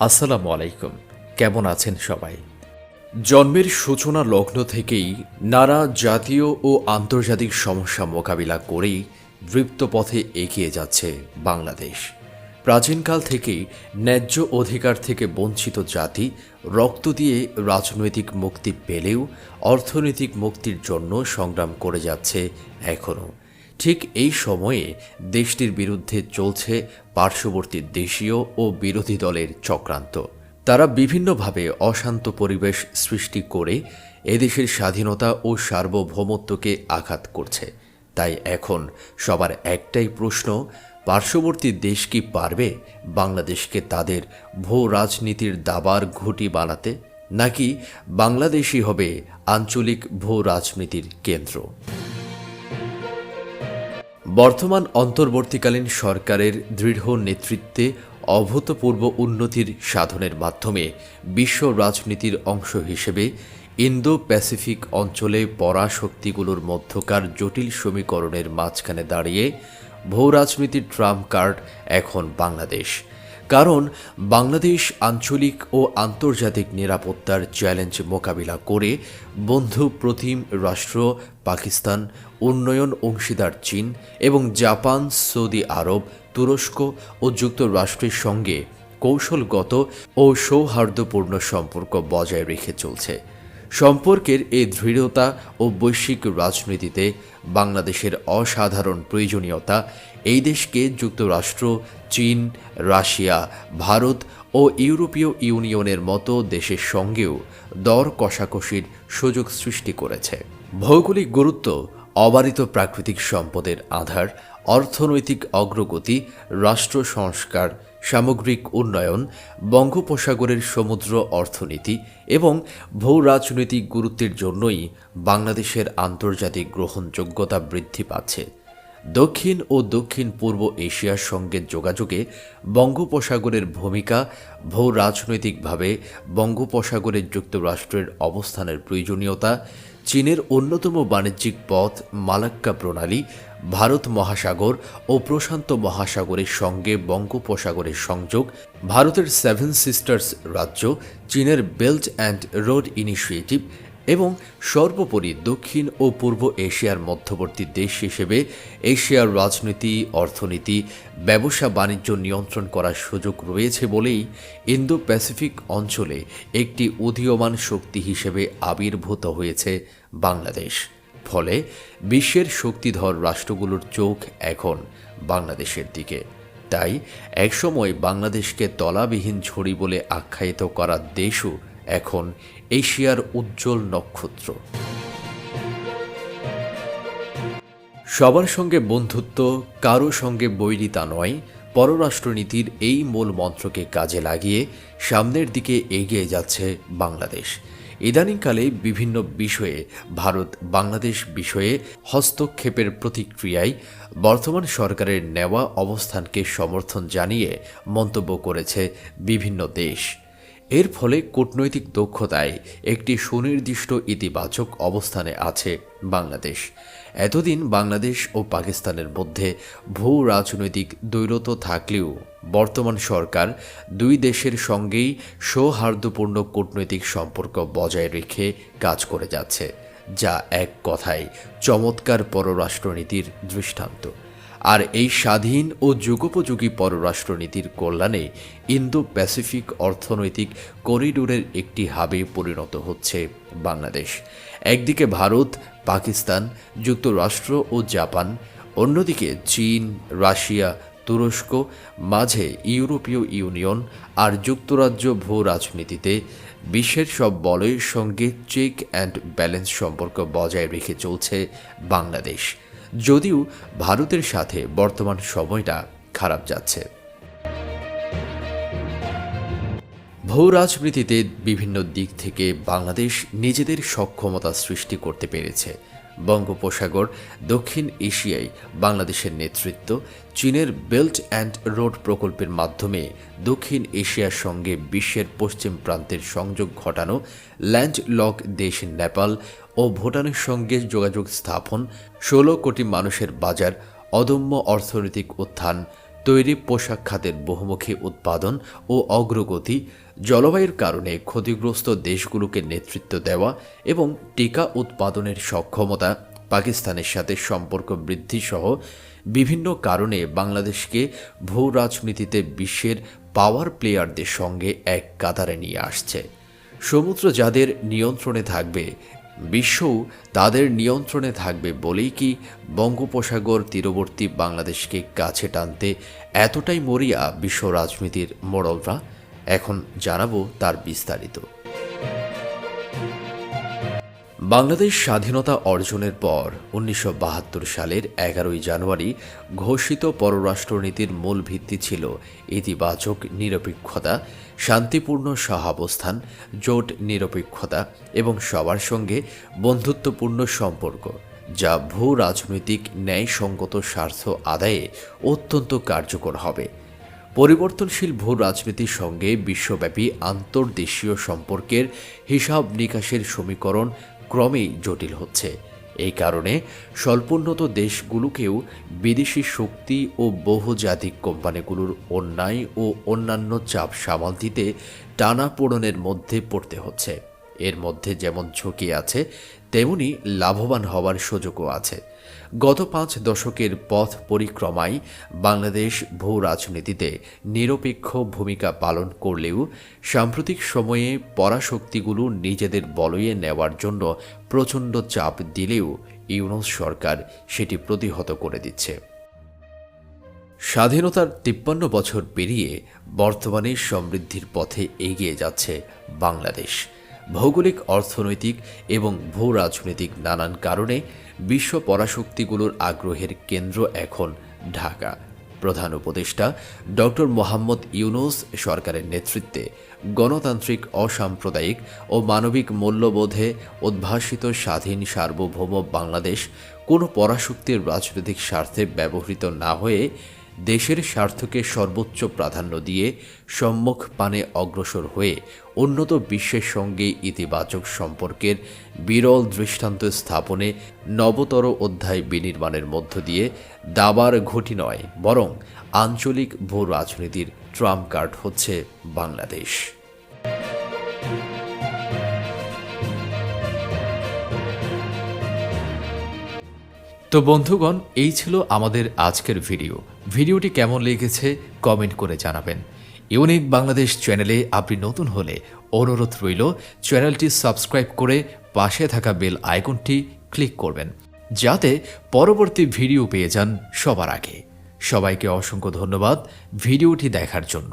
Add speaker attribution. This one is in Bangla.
Speaker 1: আসসালামু আলাইকুম। কেমন আছেন সবাই? জন্মের সূচনা লগ্ন থেকেই নানা জাতীয় ও আন্তর্জাতিক সমস্যা মোকাবিলা করেই দৃপ্ত পথে এগিয়ে যাচ্ছে বাংলাদেশ। প্রাচীনকাল থেকেই ন্যায্য অধিকার থেকে বঞ্চিত জাতি রক্ত দিয়ে রাজনৈতিক মুক্তি পেলেও অর্থনৈতিক মুক্তির জন্য সংগ্রাম করে যাচ্ছে এখনও। ঠিক এই সময়ে দেশটির বিরুদ্ধে চলছে পার্শ্ববর্তী দেশীয় ও বিরোধী দলের চক্রান্ত। তারা বিভিন্নভাবে অশান্ত পরিবেশ সৃষ্টি করে এদেশের স্বাধীনতা ও সার্বভৌমত্বকে আঘাত করছে। তাই এখন সবার একটাই প্রশ্ন, পার্শ্ববর্তী দেশ কি পারবে বাংলাদেশকে তাদের ভূ রাজনীতির দাবার ঘুটি বানাতে? নাকি বাংলাদেশই হবে আঞ্চলিক ভূ রাজনীতির কেন্দ্র? বর্তমান অন্তর্বর্তীকালীন সরকারের দৃঢ় নেতৃত্বে অভূতপূর্ব উন্নতির সাধনের মাধ্যমে বিশ্ব রাজনীতির অংশ হিসেবে ইন্দো প্যাসিফিক অঞ্চলে পরাশক্তিগুলোর মধ্যকার জটিল সমীকরণের মাঝখানে দাঁড়িয়ে ভূরাজনীতির ট্রাম্প কার্ড এখন বাংলাদেশ। কারণ বাংলাদেশ আঞ্চলিক ও আন্তর্জাতিক নিরাপত্তার চ্যালেঞ্জ মোকাবিলা করে বন্ধু প্রতিম রাষ্ট্র পাকিস্তান, উন্নয়ন অংশীদার চীন এবং জাপান, সৌদি আরব, তুরস্ক ও যুক্তরাষ্ট্রের সঙ্গে কৌশলগত ও সৌহার্দ্যপূর্ণ সম্পর্ক বজায় রেখে চলছে। সম্পর্কের এই দৃঢ়তা ও বৈশ্বিক রাজনীতিতে বাংলাদেশের অসাধারণ প্রয়োজনীয়তা এই দেশকে যুক্তরাষ্ট্র, চীন, রাশিয়া, ভারত ও ইউরোপীয় ইউনিয়নের মতো দেশের সঙ্গেও দর কষাকষির সুযোগ সৃষ্টি করেছে। ভৌগোলিক গুরুত্ব, অবারিত প্রাকৃতিক সম্পদের আধার, অর্থনৈতিক অগ্রগতি, রাষ্ট্র সংস্কার, সামগ্রিক উন্নয়ন, বঙ্গোপসাগরের সমুদ্র অর্থনীতি এবং ভূ রাজনৈতিক গুরুত্বের জন্যই বাংলাদেশের আন্তর্জাতিক গ্রহণযোগ্যতা বৃদ্ধি পাচ্ছে। দক্ষিণ ও দক্ষিণ পূর্ব এশিয়ার সঙ্গে যোগাযোগে বঙ্গোপসাগরের ভূমিকা, ভৌ রাজনৈতিকভাবে বঙ্গোপসাগরের যুক্তরাষ্ট্রের অবস্থানের প্রয়োজনীয়তা, চীনের অন্যতম বাণিজ্যিক পথ, মালাক্কা প্রণালী, ভারত মহাসাগর ও প্রশান্ত মহাসাগরের সঙ্গে বঙ্গোপসাগরের সংযোগ, ভারতের সেভেন সিস্টার্স রাজ্য, চীনের বেল্ট অ্যান্ড রোড ইনিশিয়েটিভ এবং সর্বোপরি দক্ষিণ ও পূর্ব এশিয়ার মধ্যবর্তী দেশ হিসেবে এশিয়ার রাজনীতি, অর্থনীতি, ব্যবসা, বাণিজ্য নিয়ন্ত্রণ করার সুযোগ রয়েছে বলেই ইন্দো প্যাসিফিক অঞ্চলে একটি উদীয়মান শক্তি হিসেবে আবির্ভূত হয়েছে বাংলাদেশ। ফলে বিশ্বের শক্তিধর রাষ্ট্রগুলোর চোখ এখন বাংলাদেশের দিকে। তাই একসময় বাংলাদেশকে তলাবিহীন ঝড়ি বলে আখ্যায়িত করা দেশও এখন এশিয়ার উজ্জ্বল নক্ষত্র। সবার সঙ্গে বন্ধুত্ব, কারও সঙ্গে বৈরিতা নয়, পররাষ্ট্রনীতির এই মূল মন্ত্রকে কাজে লাগিয়ে সামনের দিকে এগিয়ে যাচ্ছে বাংলাদেশ। ইদানিংকালে বিভিন্ন বিষয়ে, ভারত বাংলাদেশ বিষয়ে হস্তক্ষেপের প্রতিক্রিয়ায় বর্তমান সরকারের নেওয়া অবস্থানকে সমর্থন জানিয়ে মন্তব্য করেছে বিভিন্ন দেশ। এর ফলে কূটনৈতিক দক্ষতায় একটি সুনির্দিষ্ট ইতিবাচক অবস্থানে আছে বাংলাদেশ। এতদিন বাংলাদেশ ও পাকিস্তানের মধ্যে ভূ রাজনৈতিক দৈরত থাকলেও বর্তমান সরকার দুই দেশের সঙ্গেই সৌহার্দ্যপূর্ণ কূটনৈতিক সম্পর্ক বজায় রেখে কাজ করে যাচ্ছে, যা এক কথায় চমৎকার পররাষ্ট্রনীতির দৃষ্টান্ত। আর এই স্বাধীন ও যুগোপযোগী পররাষ্ট্রনীতির কল্যাণে ইন্দো প্যাসিফিক অর্থনৈতিক করিডোরের একটি হাবে পরিণত হচ্ছে বাংলাদেশ। একদিকে ভারত, পাকিস্তান, যুক্তরাষ্ট্র ও জাপান, অন্যদিকে চীন, রাশিয়া, তুরস্ক, মাঝে ইউরোপীয় ইউনিয়ন আর যুক্তরাজ্য ভূ রাজনীতিতে বিশ্বের সব বলয়ের সঙ্গে চেক অ্যান্ড ব্যালেন্স সম্পর্ক বজায় রেখে চলছে বাংলাদেশ। যদিও ভারতের সাথে বর্তমান সময়টা খারাপ যাচ্ছে। ভৌ রাজনীতিতে বিভিন্ন দিক থেকে বাংলাদেশ নিজেদের সক্ষমতা সৃষ্টি করতে পেরেছে। বঙ্গোপসাগর, দক্ষিণ এশিয়ায় বাংলাদেশের নেতৃত্ব, চীনের বেল্ট অ্যান্ড রোড প্রকল্পের মাধ্যমে দক্ষিণ এশিয়ার সঙ্গে বিশ্বের পশ্চিম প্রান্তের সংযোগ ঘটানো ল্যান্ড লক দেশ নেপাল ও ভুটানের সঙ্গে যোগাযোগ স্থাপন, ষোলো কোটি মানুষের বাজার, অদম্য অর্থনৈতিক উত্থান তৈরি পোশাক খাতের বহুমুখী উৎপাদন ও অগ্রগতি জলবায়ুর কারণে ক্ষতিগ্রস্ত দেশগুলোকে নেতৃত্ব দেওয়া এবং টিকা উৎপাদনের সক্ষমতা পাকিস্তানের সাথে সম্পর্ক বৃদ্ধি সহ বিভিন্ন কারণে বাংলাদেশকে ভূ রাজনীতিতে বিশ্বের পাওয়ার প্লেয়ারদের সঙ্গে এক কাতারে নিয়ে আসছে। সমুদ্র যাদের নিয়ন্ত্রণে থাকবে বিশ্বও তাদের নিয়ন্ত্রণে থাকবে বলেই কি বঙ্গোপসাগর তীরবর্তী বাংলাদেশকে কাছে টানতে এতটাই মরিয়া বিশ্ব রাজনীতির মোড়লরা? এখন জানাব তার বিস্তারিত। বাংলাদেশ স্বাধীনতা অর্জনের পর উনিশশো বাহাত্তর সালের এগারোই জানুয়ারি ঘোষিত পররাষ্ট্রনীতির মূল ভিত্তি ছিল ইতিবাচক নিরপেক্ষতা, শান্তিপূর্ণ সহাবস্থান, জোট নিরপেক্ষতা এবং সবার সঙ্গে বন্ধুত্বপূর্ণ সম্পর্ক, যা ভূ রাজনৈতিক ন্যায়সঙ্গত স্বার্থ আদায়ে অত্যন্ত কার্যকর হবে। পরিবর্তনশীল ভূ রাজনীতির সঙ্গে বিশ্বব্যাপী আন্তর্দেশীয় সম্পর্কের হিসাব নিকাশের সমীকরণ ক্রমেই জটিল হচ্ছে। এই কারণে স্বল্পোন্নত দেশগুলোকেও বিদেশি শক্তি ও বহুজাতিক কোম্পানিগুলোর অন্যায় ও অন্যান্য চাপ সামাল দিতে টানাপোড়নের মধ্যে পড়তে হচ্ছে। এর মধ্যে যেমন ঝুঁকি আছে, তেমনি লাভবান হওয়ার সুযোগও আছে। গত পাঁচ দশকের পথ পরিক্রমায় বাংলাদেশ ভূ রাজনীতিতে নিরপেক্ষ ভূমিকা পালন করলেও সাম্প্রতিক সময়ে পরাশক্তিগুলো নিজেদের বলয়ে নেওয়ার জন্য প্রচণ্ড চাপ দিলেও ইউনুস সরকার সেটি প্রতিহত করে দিচ্ছে। স্বাধীনতার তিপ্পান্ন বছর পেরিয়ে বর্তমানে সমৃদ্ধির পথে এগিয়ে যাচ্ছে বাংলাদেশ। ভৌগোলিক, অর্থনৈতিক এবং ভূ রাজনৈতিক নানান কারণে বিশ্ব পরাশক্তিগুলোর আগ্রহের কেন্দ্র এখন ঢাকা। প্রধান উপদেষ্টা ডক্টর মোহাম্মদ ইউনুস সরকারের নেতৃত্বে গণতান্ত্রিক, অসাম্প্রদায়িক ও মানবিক মূল্যবোধে উদ্ভাসিত স্বাধীন সার্বভৌম বাংলাদেশ কোনো পরাশক্তির রাজনৈতিক স্বার্থে ব্যবহৃত না হয়ে দেশের স্বার্থকে সর্বোচ্চ প্রাধান্য দিয়ে সম্মুখ পানে অগ্রসর হয়ে উন্নত বিশ্বের সঙ্গে ইতিবাচক সম্পর্কের বিরল দৃষ্টান্ত স্থাপনে নবতর অধ্যায় বিনির্মাণের মধ্য দিয়ে দাবার ঘটি নয়, বরং আঞ্চলিক ভূ রাজনীতির ট্রাম্প কার্ড হচ্ছে বাংলাদেশ। তো বন্ধুগণ, এই ছিল আমাদের আজকের ভিডিও। ভিডিওটি কেমন লেগেছে কমেন্ট করে জানাবেন। ইউনিক বাংলাদেশ চ্যানেলে আপনি নতুন হলে অনুরোধ রইল, চ্যানেলটি সাবস্ক্রাইব করে পাশে থাকা বেল আইকনটি ক্লিক করবেন, যাতে পরবর্তী ভিডিও পেয়ে যান সবার আগে। সবাইকে অসংখ্য ধন্যবাদ ভিডিওটি দেখার জন্য।